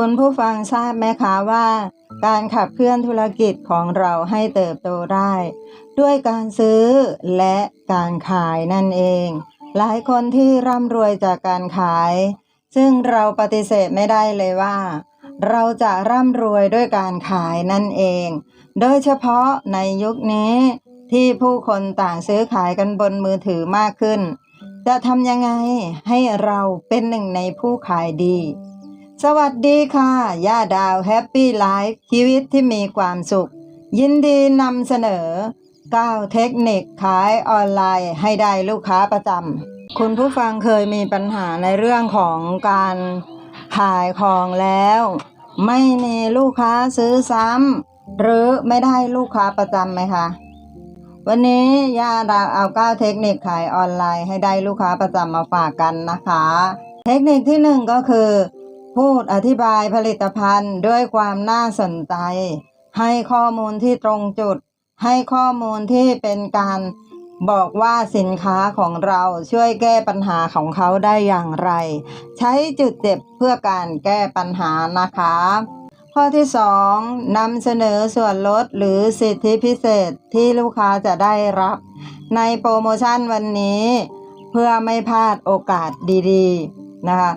คุณผู้ฟังทราบไหมคะว่า การขับเคลื่อนธุรกิจของเราให้เติบโตได้ ด้วยการซื้อและการขายนั่นเอง หลายคนที่ร่ำรวยจากการขาย ซึ่งเราปฏิเสธไม่ได้เลยว่า เราจะร่ำรวยด้วยการขายนั่นเอง โดยเฉพาะในยุคนี้ที่ผู้คนต่างซื้อขายกันบนมือถือมากขึ้น จะทำยังไงให้เราเป็นหนึ่งในผู้ขายดี สวัสดีค่ะ ย่าดาวแฮปปี้ไลฟ์ชีวิตที่มีความสุข ยินดีนำเสนอ 9 เทคนิคขายออนไลน์ให้ได้ลูกค้าประจำคุณผู้ฟังเคยมีปัญหาในเรื่องของการขายของแล้ว ไม่มีลูกค้าซื้อซ้ำหรือไม่ได้ลูกค้าประจำไหมคะวันนี้ย่าดาวเอา 9 เทคนิคขายออนไลน์ให้ได้ลูกค้าประจำมาฝากกันนะคะ เทคนิคที่หนึ่งก็คือ พูดอธิบายผลิตภัณฑ์ด้วยความน่าสนใจ ให้ข้อมูลที่ตรงจุด ให้ข้อมูลที่เป็นการบอกว่าสินค้าของเราช่วยแก้ปัญหาของเขาได้อย่างไร ใช้จุดเจ็บเพื่อการแก้ปัญหานะคะ ข้อที่ 2นำเสนอส่วนลดหรือสิทธิพิเศษที่ลูกค้าจะได้รับ ในโปรโมชั่นวันนี้ เพื่อไม่พลาดโอกาสดี ๆ นะคะ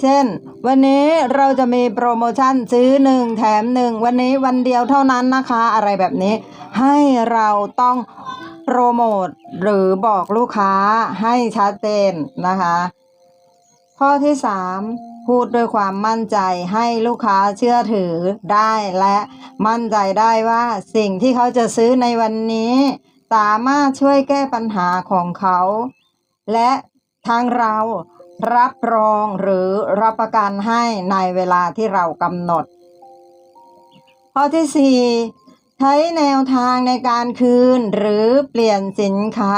เช่น วันนี้เราจะมีโปรโมชั่นซื้อหนึ่งแถมหนึ่งวันนี้วันเดียวเท่านั้นนะคะ อะไรแบบนี้ ให้เราต้องโปรโมทหรือบอกลูกค้าให้ชัดเจนนะคะ ข้อที่ 3 พูดด้วยความมั่นใจให้ลูกค้าเชื่อถือได้และมั่นใจได้ว่าสิ่งที่เขาจะซื้อในวันนี้ สามารถช่วยแก้ปัญหาของเขา และทางเรา รับรองหรือรับประกันให้ในเวลาที่เรากำหนด ข้อที่ 4 ใช้แนวทางในการคืนหรือเปลี่ยนสินค้า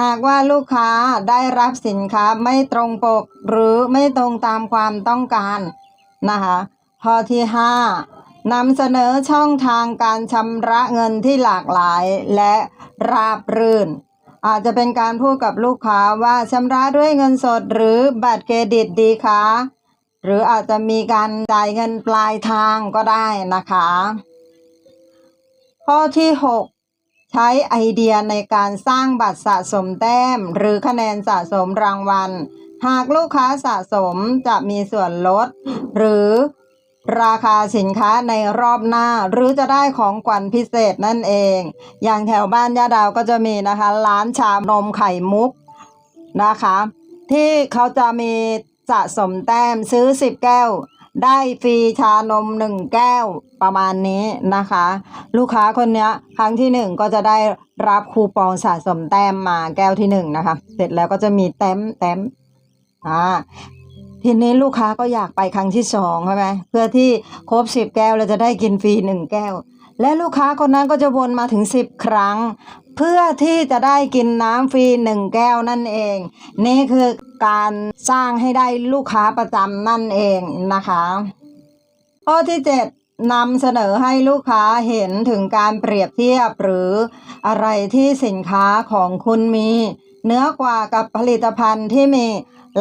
หากว่าลูกค้าได้รับสินค้าไม่ตรงปกหรือไม่ตรงตามความต้องการนะคะข้อที่ 5นำเสนอช่องทางการชำระเงินที่หลากหลายและราบรื่น อาจจะเป็นการพูดกับลูกค้าว่าชำระด้วยเงินสดหรือบัตรเครดิตดีคะหรืออาจจะมีการจ่ายเงินปลายทางก็ได้นะคะ ข้อที่ 6 ใช้ไอเดียในการสร้างบัตรสะสมแต้ม หรือคะแนนสะสมรางวัล หากลูกค้าสะสมจะมีส่วนลด หรือ ราคาสินค้าในรอบหน้าหรือจะได้ของขวัญพิเศษนั่นเอง อย่างแถวบ้านย่าดาวก็จะมีนะคะ ร้านชามนมไข่มุกนะคะ ที่เขาจะมีสะสมแต้มซื้อ 10 แก้ว ได้ฟรีชานม 1 แก้วประมาณนี้นะคะ ลูกค้าคนนี้ครั้งที่ 1 ก็จะได้รับคูปองสะสมแต้มมาแก้วที่ 1 นะคะ เสร็จแล้วก็จะมีแต้มแต้มอ่า ทีนี้ลูกค้าก็อยากไปครั้งที่สองใช่ไหมเพื่อที่ครบสิบแก้วเราจะได้กินฟรีหนึ่งแก้ว และลูกค้าคนนั้นก็จะวนมาถึงสิบครั้ง เพื่อที่จะได้กินน้ำฟรีหนึ่งแก้วนั่นเอง นี่คือการสร้างให้ได้ลูกค้าประจำนั่นเองนะคะ ข้อที่7นำเสนอให้ลูกค้าเห็นถึงการเปรียบเทียบหรืออะไรที่สินค้าของคุณมี เนื้อกว่ากับผลิตภัณฑ์ที่มี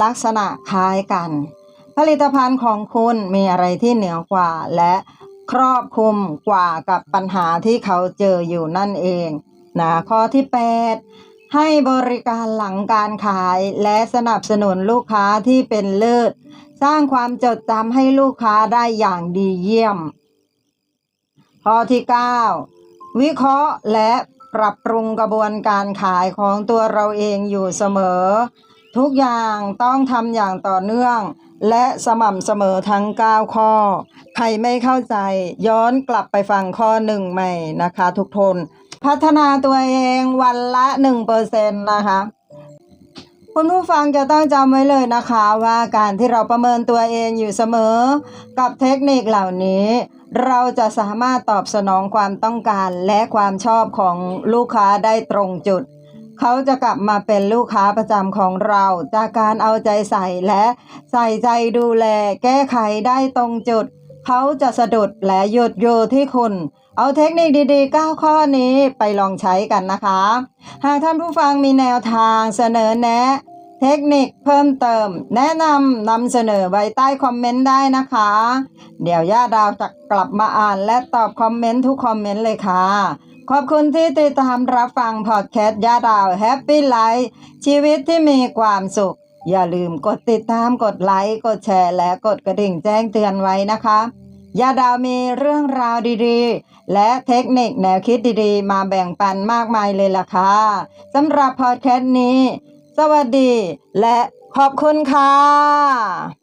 ลักษณะคล้ายกัน ผลิตภัณฑ์ของคุณมีอะไรที่เหนือกว่า และครอบคลุมกว่ากับปัญหาที่เขาเจออยู่นั่นเองนะข้อที่ 8 ให้บริการหลังการขายและสนับสนุนลูกค้าที่เป็นเลิศ สร้างความจดจำให้ลูกค้าได้อย่างดีเยี่ยม ข้อที่ 9 วิเคราะห์และปรับปรุงกระบวนการขายของตัวเราเองอยู่เสมอ ทุกอย่างต้องทำอย่างต่อเนื่อง และสม่ำเสมอทั้ง 9 ข้อ ใครไม่เข้าใจย้อนกลับไปฟังข้อหนึ่งใหม่นะคะ ทุกทน พัฒนาตัวเองวันละ1%นะคะคุณผู้ฟังจะต้องจำไว้เลยนะคะว่าการที่เราประเมินตัวเองอยู่เสมอ กับเทคนิคเหล่านี้ เราจะสามารถตอบสนองความต้องการและความชอบของลูกค้าได้ตรงจุด เขาจะกลับมาเป็นลูกค้าประจำของเรา จากการเอาใจใส่และใส่ใจดูแล แก้ไขได้ตรงจุด เขาจะสะดุดและหยุดอยู่ที่คุณ เอาเทคนิคดีๆ 9 ข้อนี้ไปลองใช้กันนะคะ หากท่านผู้ฟังมีแนวทางเสนอแนะเทคนิคเพิ่มเติม แนะนำนำเสนอไว้ใต้คอมเมนต์ได้นะคะ เดี๋ยวย่าดาวจะกลับมาอ่านและตอบคอมเมนต์ทุกคอมเมนต์เลยค่ะ ขอบคุณที่ติดตามรับฟังพอดแคสต์ยาดาวแฮปปี้ไลฟ์ชีวิตที่มีความสุข อย่าลืมกดติดตามกดไลค์กดแชร์และกดกระดิ่งแจ้งเตือนไว้นะคะยาดาวมีเรื่องราวดีๆ และเทคนิคแนวคิดดีๆ มาแบ่งปันมากมายเลยล่ะค่ะสำหรับพอดแคสต์นี้ สวัสดีและขอบคุณค่ะ